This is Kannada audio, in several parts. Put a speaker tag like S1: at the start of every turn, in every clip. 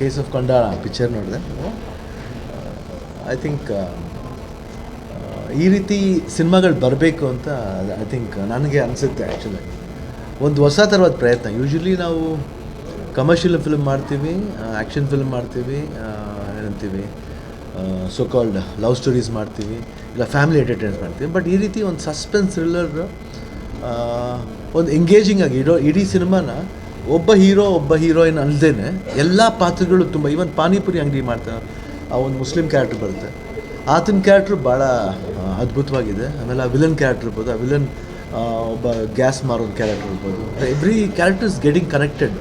S1: ಕೇಸ್ ಆಫ್ ಕಂಡಾಳ ಪಿಕ್ಚರ್ ನೋಡಿದೆ ಐ ಥಿಂಕ್ ಈ ರೀತಿ ಸಿನಿಮಾಗಳು ಬರಬೇಕು ಅಂತ ಐ ಥಿಂಕ್ ನನಗೆ ಅನಿಸುತ್ತೆ ಆ್ಯಕ್ಚುಲಿ ಒಂದು ಹೊಸ ಥರವಾದ ಪ್ರಯತ್ನ. ಯೂಶ್ವಲಿ ನಾವು ಕಮರ್ಷಿಯಲ್ ಫಿಲ್ಮ್ ಮಾಡ್ತೀವಿ ಆ್ಯಕ್ಷನ್ ಫಿಲ್ಮ್ ಮಾಡ್ತೀವಿ ಏನಂತೀವಿ ಸೊ ಕಾಲ್ಡ್ ಲವ್ ಸ್ಟೋರೀಸ್ ಮಾಡ್ತೀವಿ, ಇಲ್ಲ ಫ್ಯಾಮಿಲಿ ಎಂಟರ್ಟೈನ್ಸ್ ಮಾಡ್ತೀವಿ. ಬಟ್ ಈ ರೀತಿ ಒಂದು ಸಸ್ಪೆನ್ಸ್ ಥ್ರಿಲ್ಲರ್ ಒಂದು ಎಂಗೇಜಿಂಗ್ ಆಗಿ, ಇಡೋ ಇಡೀ ಸಿನಿಮಾನ ಒಬ್ಬ ಹೀರೋ, ಒಬ್ಬ ಹೀರೋಯಿನ್ ಅಲ್ಲದೇ ಎಲ್ಲ ಪಾತ್ರಗಳು ತುಂಬ ಈವನ್ ಪಾನಿಪುರಿ ಅಂಗಡಿ ಮಾಡ್ತಾರೆ ಆ ಒಂದು ಮುಸ್ಲಿಂ ಕ್ಯಾರೆಕ್ಟ್ರ್ ಬರುತ್ತೆ. ಆತನ ಕ್ಯಾರೆಕ್ಟ್ರ್ ಭಾಳ ಅದ್ಭುತವಾಗಿದೆ. ಆಮೇಲೆ ಆ ವಿಲನ್ ಕ್ಯಾರೆಕ್ಟರ್ ಇರ್ಬೋದು, ಆ ವಿಲನ್ ಒಬ್ಬ ಗ್ಯಾಸ್ ಮಾರೋದು ಕ್ಯಾರೆಕ್ಟರ್ ಇರ್ಬೋದು. Every character is getting connected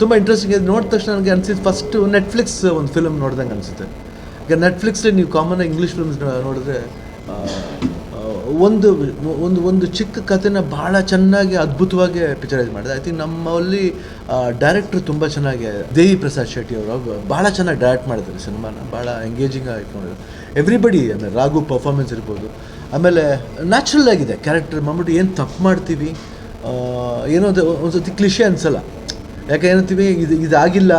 S1: ತುಂಬ ಇಂಟ್ರೆಸ್ಟಿಂಗ್ ಇದೆ ನೋಡಿದ ತಕ್ಷಣ ನನಗೆ ಅನಿಸಿದ್ದು ಫಸ್ಟು ನೆಟ್ಫ್ಲಿಕ್ಸ್ ಒಂದು ಫಿಲಮ್ ನೋಡ್ದಂಗೆ ಅನಿಸುತ್ತೆ. ಈಗ ನೆಟ್ಫ್ಲಿಕ್ಸಲ್ಲಿ ನೀವು ಕಾಮನ್ ಇಂಗ್ಲೀಷ್ ಫಿಲ್ಮ್ಸ್ ನೋಡಿದ್ರೆ ಒಂದು ಒಂದು ಒಂದು ಚಿಕ್ಕ ಕಥೆನ ಭಾಳ ಚೆನ್ನಾಗಿ, ಅದ್ಭುತವಾಗಿ ಪಿಕ್ಚರೈಸ್ ಮಾಡಿದೆ. ಐ ಥಿಂಕ್ ನಮ್ಮಲ್ಲಿ ಡೈರೆಕ್ಟ್ರು ತುಂಬ ಚೆನ್ನಾಗಿ ದೇವಿ ಪ್ರಸಾದ್ ಶೆಟ್ಟಿ ಅವರು ಭಾಳ ಚೆನ್ನಾಗಿ ಡೈರೆಕ್ಟ್ ಮಾಡಿದ್ದಾರೆ ಸಿನಿಮಾನ. ಭಾಳ ಎಂಗೇಜಿಂಗ್ ಇಟ್ಕೊಂಡಿದ್ದಾರೆ. ಎವ್ರಿಬಡಿ ಅಂದರೆ ರಾಘು ಪರ್ಫಾರ್ಮೆನ್ಸ್ ಇರ್ಬೋದು. ಆಮೇಲೆ ನ್ಯಾಚುರಲ್ ಆಗಿದೆ. ಕ್ಯಾರೆಕ್ಟರ್ ಮಾಡ್ಬಿಟ್ಟು ಏನು ತಪ್ಪು ಮಾಡ್ತೀವಿ? ಏನೋ ಒಂದು ಸತಿ ಕ್ಲಿಷೆ ಅನ್ಸಲ್ಲ. ಯಾಕೆ ಏನಂತೀವಿ? ಇದು, ಇದಾಗಿಲ್ಲ.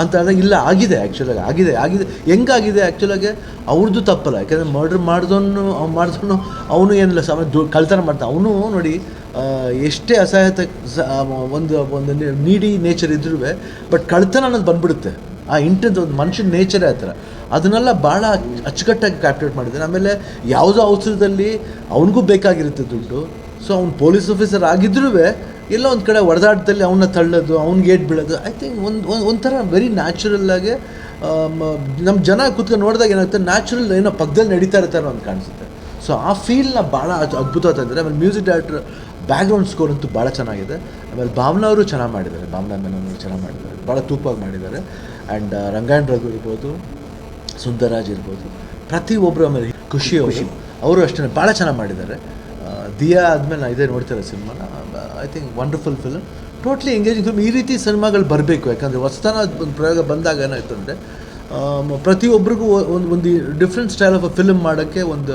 S1: ಅಂತ ಆದಾಗ ಇಲ್ಲ, ಆಗಿದೆ ಆ್ಯಕ್ಚುಲಾಗಿ ಆಗಿದೆ ಆಗಿದೆ. ಹೆಂಗಾಗಿದೆ ಆ್ಯಕ್ಚುಲಾಗೆ ಅವ್ರದ್ದು ತಪ್ಪಲ್ಲ. ಯಾಕೆಂದರೆ ಮರ್ಡ್ರ್ ಮಾಡಿದವನು, ಅವ್ನು ಮಾಡಿದವನು, ಅವನು ಏನಿಲ್ಲ ಸಾಮಾನ್ಯ ಕಳ್ತನ ಮಾಡ್ತಾನೆ. ಅವನು ನೋಡಿ ಎಷ್ಟೇ ಅಸಹಾಯತೆ ಒಂದು ಒಂದು ನೀಡಿ ನೇಚರ್ ಇದ್ರೂ ಬಟ್ ಕಳ್ತನ ಅನ್ನೋದು ಬಂದ್ಬಿಡುತ್ತೆ. ಆ ಇಂಟದ್ದು ಒಂದು ಮನುಷ್ಯನ ನೇಚರೇ ಆ ಥರ. ಅದನ್ನೆಲ್ಲ ಭಾಳ ಅಚ್ಚುಕಟ್ಟಾಗಿ ಕ್ಯಾಪ್ಟೇಟ್ ಮಾಡಿದ್ದಾನೆ. ಆಮೇಲೆ ಯಾವುದೋ ಅವಸರದಲ್ಲಿ ಅವನಿಗೂ ಬೇಕಾಗಿರುತ್ತೆ ದುಡ್ಡು. ಸೊ ಅವ್ನು ಪೊಲೀಸ್ ಆಫೀಸರ್ ಆಗಿದ್ರೂ ಎಲ್ಲೋ ಒಂದು ಕಡೆ ಹೊಡೆದಾಟದಲ್ಲಿ ಅವನ್ನ ತಳ್ಳೋದು ಅವ್ನಿಗೆ ಏಟ್ ಬೀಳೋದು. ಐ ಥಿಂಕ್ ಒಂದು ಒಂಥರ ವೆರಿ ನ್ಯಾಚುರಲ್ಲಾಗೆ ನಮ್ಮ ಜನ ಕೂತ್ಕೊಂಡು ನೋಡಿದಾಗ ಏನಾಗುತ್ತೆ ನ್ಯಾಚುರಲ್ ಏನೋ ಪಕ್ಕದಲ್ಲಿ ನಡೀತಾ ಇರ್ತಾರೋ ಅಂತ ಕಾಣಿಸುತ್ತೆ. ಸೊ ಆ ಫೀಲ್ನ ಭಾಳ ಅದ್ಭುತ ತಂದರೆ ಆಮೇಲೆ ಮ್ಯೂಸಿಕ್ ಡೈರೆಕ್ಟ್ರ್ ಬ್ಯಾಕ್ಗ್ರೌಂಡ್ ಸ್ಕೋರ್ ಅಂತೂ ಭಾಳ ಚೆನ್ನಾಗಿದೆ. ಆಮೇಲೆ ಭಾವನಾ ಅವರು ಚೆನ್ನಾಗಿ ಮಾಡಿದ್ದಾರೆ. ಭಾವನಾ ಮೆನನ್ ಅವರು ಚೆನ್ನಾಗಿ ಮಾಡಿದ್ದಾರೆ. ಭಾಳ ತೂಪಾಗಿ ಮಾಡಿದ್ದಾರೆ. ಆ್ಯಂಡ್ ರಂಗಾಯಣ್ ರಘು ಇರ್ಬೋದು ಸುಂದರಾಜ್ ಇರ್ಬೋದು ಪ್ರತಿಯೊಬ್ಬರು ಆಮೇಲೆ ಖುಷಿ ಅವರು. ಅವರು ಅಷ್ಟೇ ಭಾಳ ಚೆನ್ನಾಗಿ ಮಾಡಿದ್ದಾರೆ. ದಿಯಾ ಆದಮೇಲೆ ನಾನು ಇದೇ ನೋಡ್ತಾರೆ ಸಿನಿಮಾನ I think wonderful film totally engaging film ಈ ರೀತಿ ಸಿನಿಮಾಗಳು ಬರಬೇಕು. ಯಾಕಂದರೆ ಹೊಸತನ ಒಂದು ಪ್ರಯೋಗ ಬಂದಾಗ ಏನಾಯ್ತು ಅಂದರೆ ಪ್ರತಿಯೊಬ್ಬರಿಗೂ ಒಂದು ಒಂದು different style of a film ಮಾಡೋಕ್ಕೆ ಒಂದು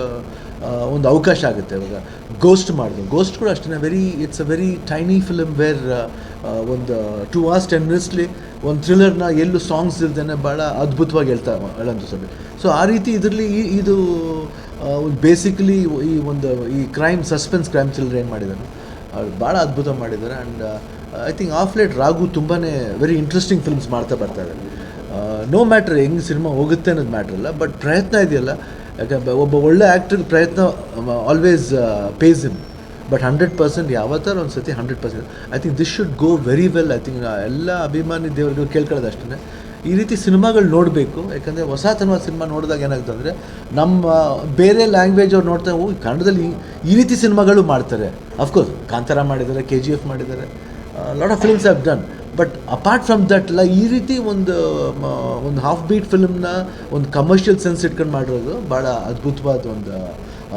S1: ಒಂದು ಅವಕಾಶ ಆಗುತ್ತೆ. ಇವಾಗ ಗೋಸ್ಟ್ ಮಾಡಿದ್ರು. ಗೋಸ್ಟ್ ಕೂಡ ಅಷ್ಟೇ. Very it's a very tiny film where ಒಂದು ಟೂ ಅವರ್ಸ್ ಟೆನ್ ಮಿನಿಟ್ಸ್ಲಿ ಒಂದು ಥ್ರಿಲ್ಲರ್ನ ಎಲ್ಲೂ ಸಾಂಗ್ಸ್ ಇಲ್ದೇ ಭಾಳ ಅದ್ಭುತವಾಗಿ ಹೇಳ್ತಾ ಹೇಳಂತ ಸಭೆ. ಸೊ ಆ ರೀತಿ ಇದರಲ್ಲಿ ಈ, ಇದು ಬೇಸಿಕಲಿ ಈ ಒಂದು, ಈ ಕ್ರೈಮ್ ಸಸ್ಪೆನ್ಸ್ ಕ್ರೈಮ್ ಥ್ರಿಲ್ಲರ್ ಏನು ಮಾಡಿದ್ದಾರೆ? ಅವ್ರು ಭಾಳ ಅದ್ಭುತ ಮಾಡಿದ್ದಾರೆ. And I think of late Raghu ತುಂಬಾ ವೆರಿ ಇಂಟ್ರೆಸ್ಟಿಂಗ್ ಫಿಲ್ಮ್ಸ್ ಮಾಡ್ತಾ ಬರ್ತಾರೆ ನೋ ಮ್ಯಾಟ್ರ್ ಹೆಂಗೆ ಸಿನಿಮಾ ಹೋಗುತ್ತೆ ಅನ್ನೋದು ಮ್ಯಾಟ್ರ್ ಅಲ್ಲ ಬಟ್ ಪ್ರಯತ್ನ ಇದೆಯಲ್ಲ. ಯಾಕಂದ್ರೆ ಒಬ್ಬ ಒಳ್ಳೆ ಆ್ಯಕ್ಟ್ರಿಗೆ ಪ್ರಯತ್ನ always pays him but hundred percent ಯಾವತ್ತಾರ ಒಂದು ಸತಿ hundred percent I think this should go very well I think ಎಲ್ಲ ಅಭಿಮಾನಿ ದೇವರಿಗೂ ಕೇಳ್ಕೊಳ್ಳೋದು ಅಷ್ಟೇ ಈ ರೀತಿ ಸಿನಿಮಾಗಳು ನೋಡಬೇಕು. ಯಾಕಂದರೆ ಹೊಸತನವಾದ ಸಿನಿಮಾ ನೋಡಿದಾಗ ಏನಾಗುತ್ತೆ ಅಂದರೆ ನಮ್ಮ ಬೇರೆ ಲ್ಯಾಂಗ್ವೇಜ್ ಅವ್ರು ನೋಡ್ತಾ ಹೋಗಿ ಕನ್ನಡದಲ್ಲಿ ಈ- ರೀತಿ ಸಿನಿಮಾಗಳು ಮಾಡ್ತಾರೆ. ಅಫ್ಕೋರ್ಸ್ ಕಾಂತಾರ ಮಾಡಿದ್ದಾರೆ ಕೆ ಜಿ ಎಫ್ ಮಾಡಿದ್ದಾರೆ. Lot of films have done but apart from that ಎಲ್ಲ ಈ ರೀತಿ ಒಂದು ಒಂದು ಹಾಫ್ ಬೀಟ್ ಫಿಲ್ಮ್ನ ಒಂದು ಕಮರ್ಷಿಯಲ್ ಸೆನ್ಸ್ ಇಟ್ಕೊಂಡು ಮಾಡಿರೋದು ಭಾಳ ಅದ್ಭುತವಾದ ಒಂದು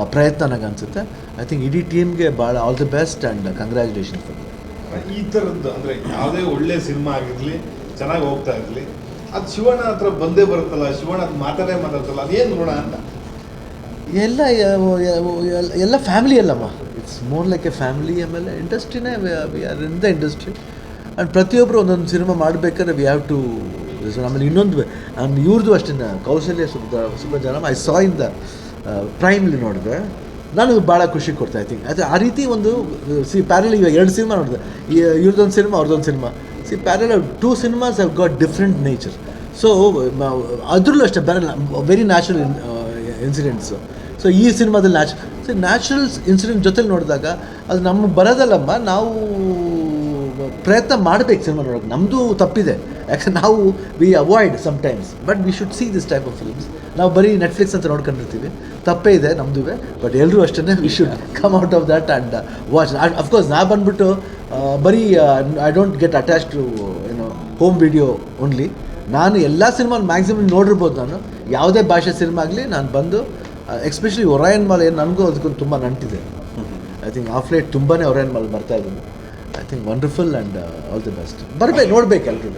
S1: ಪ್ರಯತ್ನ ನನಗೆ ಅನಿಸುತ್ತೆ. ಐ ಥಿಂಕ್ ಇಡೀ ಟೀಮ್ಗೆ ಭಾಳ all the best and congratulation for
S2: ಈ ಥರದ್ದು ಅಂದರೆ ಯಾವುದೇ ಒಳ್ಳೆಯ ಸಿನಿಮಾ ಆಗಿರಲಿ ಚೆನ್ನಾಗಿ ಹೋಗ್ತಾ ಇರಲಿ ಅದು ಶಿವಣ್ಣ ಹತ್ರ ಬಂದೇ ಬರುತ್ತಲ್ಲ ಶಿವಣ್ಣ ಅದು ಮಾತಾಡೇ ಮಾತಾಡ್ತಲ್ಲ ಅದೇನು ನೋಡೋಣ ಅಂತ?
S1: ಎಲ್ಲ ಎಲ್ಲ- ಫ್ಯಾಮಿಲಿ ಅಲ್ಲಮ್ಮ. It's more like a family ಆಮೇಲೆ ಇಂಡಸ್ಟ್ರಿನೇ we are in the industry and ಪ್ರತಿಯೊಬ್ಬರು ಒಂದೊಂದು ಸಿನಿಮಾ ಮಾಡಬೇಕಾದ್ರೆ ವಿ ಹ್ಯಾವ್ ಟು ಆಮೇಲೆ ಇನ್ನೊಂದು ಆ್ಯಂಡ್ ಇವ್ರದ್ದು ಅಷ್ಟೇ ಕೌಶಲ್ಯ ಸುಬ್ಬ ಜನ ಐ ಸಾ ಇನ್ ದ ಪ್ರೈಮ್ಲಿ ನೋಡಿದೆ. ನನಗೆ ಭಾಳ ಖುಷಿ ಕೊಡ್ತಾ ಇದ್ದೀನಿ ಅದು ಆ ರೀತಿ ಒಂದು ಸಿ ಪ್ಯಾರಲ್ ಈಗ ಎರಡು ಸಿನಿಮಾ ನೋಡಿದೆ. ಇವ್ರದ್ದೊಂದು ಸಿನಿಮಾ ಅವ್ರದ್ದೊಂದು cinema see parallel two cinemas have got different nature so ಅದರಲ್ಲೂ ಅಷ್ಟೇ, ಬರಲ್ಲ. ವೆರಿ ನ್ಯಾಚುರಲ್ ಇನ್ಸಿಡೆಂಟ್ಸು ಸೊ ಈ ಸಿನಿಮಾದಲ್ಲಿ ನ್ಯಾಚು ಸೊ ನ್ಯಾಚುರಲ್ಸ್ ಇನ್ಸಿಡೆಂಟ್ ಜೊತೆಲಿ ನೋಡಿದಾಗ, ಅದು ನಮ್ಗೆ ಬರೋದಲ್ಲಮ್ಮ, ನಾವು ಪ್ರಯತ್ನ ಮಾಡಬೇಕು ಸಿನಿಮಾ ನೋಡೋಕೆ ನಮ್ಮದು ತಪ್ಪಿದೆ. ಯಾಕಂದ್ರೆ ನಾವು we avoid sometimes but we should see this type of films ನಾವು ಬರೀ ನೆಟ್ಫ್ಲಿಕ್ಸ್ ಅಂತ ನೋಡ್ಕೊಂಡಿರ್ತೀವಿ. ತಪ್ಪೇ ಇದೆ ನಮ್ಮದು ಬಟ್ ಎಲ್ಲರೂ ಅಷ್ಟೇ we should come out of that and watch of course ನಾ ಬಂದ್ಬಿಟ್ಟು ಬರೀ I don't get attach to ಏನೋ ಹೋಮ್ ವಿಡಿಯೋ ಓನ್ಲಿ ನಾನು ಎಲ್ಲ ಸಿನಿಮಾ ಮ್ಯಾಕ್ಸಿಮಮ್ ನೋಡಿರ್ಬೋದು ನಾನು. ಯಾವುದೇ ಭಾಷೆ ಸಿನಿಮಾ ಆಗಲಿ ನಾನು ಬಂದು ಎಸ್ಪೆಷಲಿ ಒರಾಯನ್ ಮಾಲ್ ಏನು ನನಗೂ ಅದಕ್ಕೊಂದು ತುಂಬ ನಂಟಿದೆ. ಐ ಥಿಂಕ್ ಆಫ್ ಲೇಟ್ ತುಂಬಾ ಒರಾಯನ್ ಮಾಲ್ ಬರ್ತಾ ಇದ್ದೀನಿ. I think wonderful and all the best ಬರಬೇಕು ನೋಡ್ಬೇಕು ಎಲ್ರೂ.